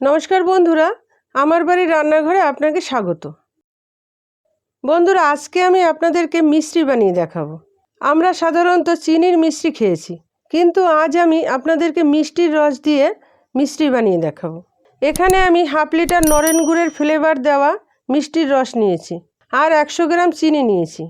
নমস্কার বন্ধুরা, আমার বাড়ির রান্নাঘরে আপনাকে স্বাগত। বন্ধুরা, আজকে আমি আপনাদেরকে মিষ্টি বানিয়ে দেখাবো। আমরা সাধারণত চিনির মিষ্টি খেয়েছি, কিন্তু আজ আমি আপনাদেরকে মিষ্টির রস দিয়ে মিষ্টি বানিয়ে দেখাবো। এখানে আমি হাফ লিটার নরেন গুড়ের ফ্লেভার দেওয়া মিষ্টির রস নিয়েছি আর একশো গ্রাম চিনি নিয়েছি।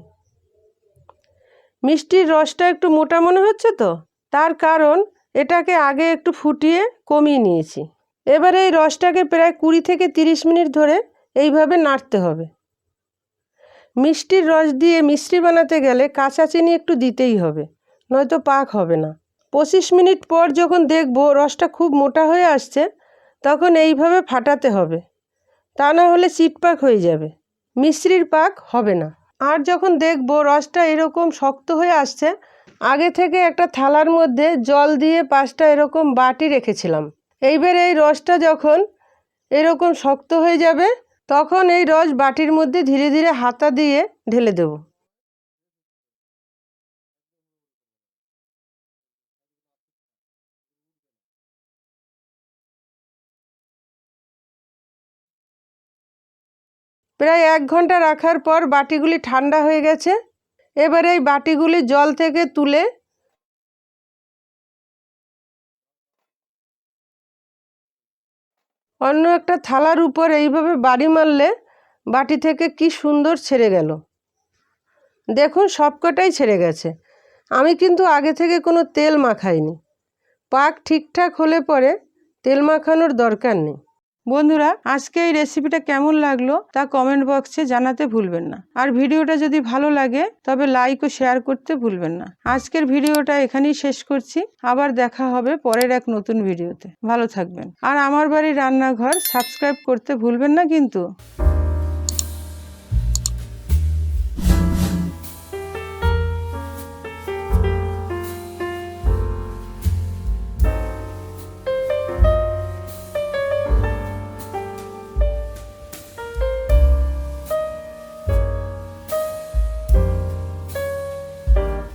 মিষ্টির রসটা একটু মোটা মনে হচ্ছে তো, তার কারণ এটাকে আগে একটু ফুটিয়ে কমিয়ে নিয়েছি। এবারে এই রসটাকে প্রায় কুড়ি থেকে তিরিশ মিনিট ধরে এইভাবে নাড়তে হবে। মিষ্টির রস দিয়ে মিষ্টি বানাতে গেলে কাঁচা চিনি একটু দিতেই হবে, নয়তো পাক হবে না। পঁচিশ মিনিট পর যখন দেখব রসটা খুব মোটা হয়ে আসছে, তখন এইভাবে ফাটাতে হবে। তা না হলে চিটপাক হয়ে যাবে মিশ্রির পাক হবে না। আর যখন দেখব রসটা এরকম শক্ত হয়ে আসছে, আগে থেকে একটা থালার মধ্যে জল দিয়ে পাঁচটা এরকম বাটি রেখেছিলাম। এইবার এই রসটা যখন এরকম শক্ত হয়ে যাবে, তখন এই রস বাটির মধ্যে ধীরে ধীরে হাতা দিয়ে ঢেলে দেব। প্রায় এক ঘণ্টা রাখার পর বাটিগুলি ঠান্ডা হয়ে গেছে। এবার এই বাটিগুলি জল থেকে তুলে অন্য একটা থালার উপর এইভাবে বাড়ি মারলে বাটি থেকে কি সুন্দর ছেড়ে গেল। দেখুন সবকটাই ছেড়ে গেছে। আমি কিন্তু আগে থেকে কোনো তেল মাখাইনি। পাক ঠিকঠাক হলে পরে তেল মাখানোর দরকার নেই। বন্ধুরা, আজকে এই রেসিপিটা কেমন লাগল তা কমেন্ট বক্সে জানাতে ভুলবেন না। আর ভিডিওটা যদি ভালো লাগে, তবে লাইক ও শেয়ার করতে ভুলবেন না। আজকের ভিডিওটা এখানেই শেষ করছি। আবার দেখা হবে পরের এক নতুন ভিডিওতে ভালো থাকবেন। আর আমার বাড়ির রান্নাঘর সাবস্ক্রাইব করতে ভুলবেন না কিন্তু।